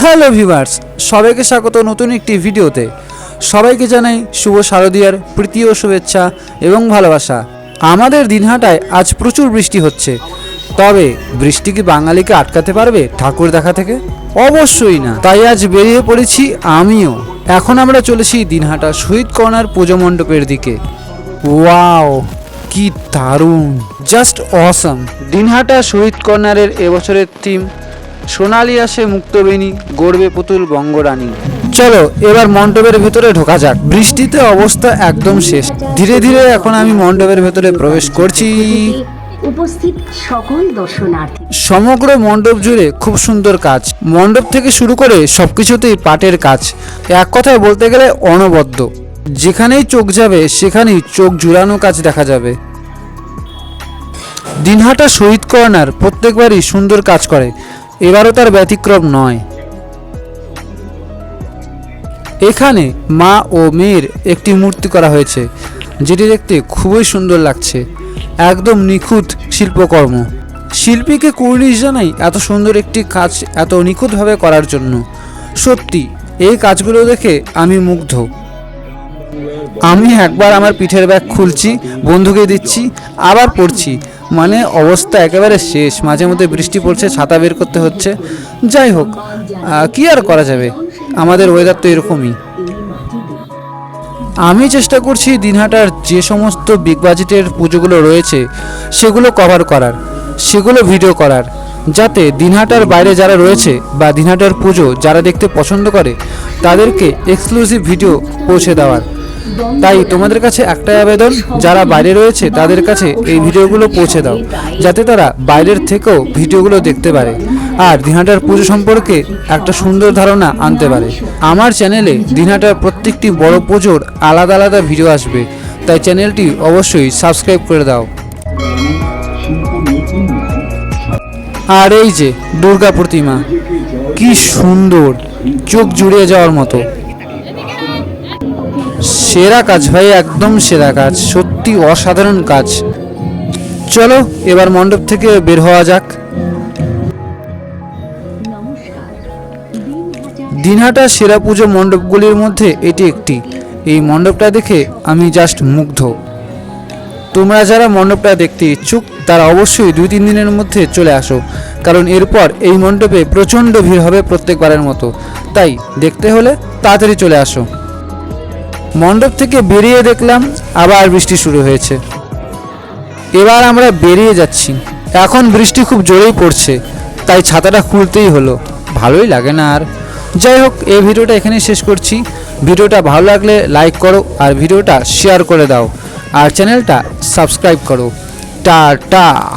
Hello viewers সবাইকে স্বাগত নতুন একটি ভিডিওতে। সবাইকে জানাই শুভ শারদীয়ার প্রীতি ও শুভেচ্ছা এবং ভালোবাসা। আমাদের দিনহাটায় আজ প্রচুর বৃষ্টি হচ্ছে। তবে বৃষ্টি কি বাঙালিকে আটকাতে পারবে ঠাকুর দেখা থেকে? অবশ্যই না। তাই আজ বেরিয়ে পড়েছি আমিও। এখন আমরা চলেছি দিনহাটা শহীদ কর্নার পুজো মণ্ডপের দিকে। ওয়াও, কি দারুণ! জাস্ট অসম। দিনহাটা শহীদ কর্নারের এবছরের থিম, সোনালি আসে মুক্তবেণী, গড়বে পুতুল বঙ্গরানী। চলো, এবার মণ্ডপের ভেতরে ঢোকা যাক। বৃষ্টিতে অবস্থা একদম শেষ। ধীরে ধীরে এখন আমি মণ্ডপের ভেতরে প্রবেশ করছি। উপস্থিত সকল দর্শনার্থী। সমগ্র মণ্ডপ জুড়ে খুব সুন্দর কাজ। মণ্ডপ থেকে শুরু করে সবকিছুতেই পাটের কাজ। এক কথায় বলতে গেলে অনবদ্য। যেখানেই চোখ যাবে, সেখানেই চোখ জুড়ানো কাজ দেখা যাবে। দিনহাটা শহীদ কর্নার প্রত্যেকবারই সুন্দর কাজ করে। এবারও তার ব্যতিক্রম নয়। এখানে মা ও মেয়ের একটি মূর্তি করা হয়েছে, যেটি দেখতে খুবই সুন্দর লাগছে। একদম নিখুঁত শিল্পকর্ম। শিল্পীকে কুর্নিশ জানাই এত সুন্দর একটি কাজ এত নিখুঁতভাবে করার জন্য। সত্যি, এই কাজগুলো দেখে আমি মুগ্ধ। আমি একবার আমার পিঠের ব্যাগ খুলছি, বন্ধুকে দিচ্ছি, আবার পড়ছি। মানে অবস্থা একেবারে শেষ, মাঝে মধ্যে বৃষ্টি পড়ছে, ছাতা বের করতে হচ্ছে। যাই হোক কি আর করা যাবে? আমাদের ওয়েদার তো এরকমই। আমি চেষ্টা করছি দিনহাটার যে সমস্ত বিগ বাজেটের পুজোগুলো রয়েছে, সেগুলো কভার করার, সেগুলো ভিডিও করার, যাতে দিনহাটার বাইরে যারা রয়েছে বা দিনহাটার পুজো যারা দেখতে পছন্দ করে, তাদেরকে এক্সক্লুসিভ ভিডিও পৌঁছে দেওয়ার। তাই তোমাদের কাছে একটাই আবেদন, যারা বাইরে রয়েছে তাদের কাছে এই ভিডিওগুলো পৌঁছে দাও, যাতে তারা বাইরের থেকেও ভিডিওগুলো দেখতে পারে। আর দিনহাটার পুজো সম্পর্কে একটা সুন্দর ধারণা আনতে পারে। আমার চ্যানেলে দিনহাটার প্রত্যেকটি বড় পুজোর আলাদা আলাদা ভিডিও আসবে, তাই চ্যানেলটি অবশ্যই সাবস্ক্রাইব করে দাও। আর এই যে দুর্গা প্রতিমা, কি সুন্দর, চোখ জুড়িয়ে যাওয়ার মতো। সেরা কাজ ভাই একদম সেরা কাজ, সত্যি অসাধারণ কাজ। চলো, এবার মণ্ডপ থেকে বের হওয়া যাক। দিনহাটা সেরা পুজো মণ্ডপগুলির মধ্যে এটি একটি। এই মণ্ডপটা দেখে আমি জাস্ট মুগ্ধ। তোমরা যারা মণ্ডপটা দেখতে ইচ্ছুক, তারা অবশ্যই দুই তিন দিনের মধ্যে চলে আসো। কারণ এরপর এই মণ্ডপে প্রচণ্ড ভিড় হবে প্রত্যেকবারের মতো। তাই দেখতে হলে তাড়াতাড়ি চলে আসো। মণ্ডপ থেকে বেরিয়ে দেখলাম আবার বৃষ্টি শুরু হয়েছে। এবার আমরা বেরিয়ে যাচ্ছি। এখন বৃষ্টি খুব জোরেই পড়ছে, তাই ছাতাটা খুলতেই হলো। ভালোই লাগে না আর। যাই হোক, এই ভিডিওটা এখানে শেষ করছি। ভিডিওটা ভালো লাগলে লাইক করো আর ভিডিওটা শেয়ার করে দাও। আর চ্যানেলটা সাবস্ক্রাইব করো। টাটা!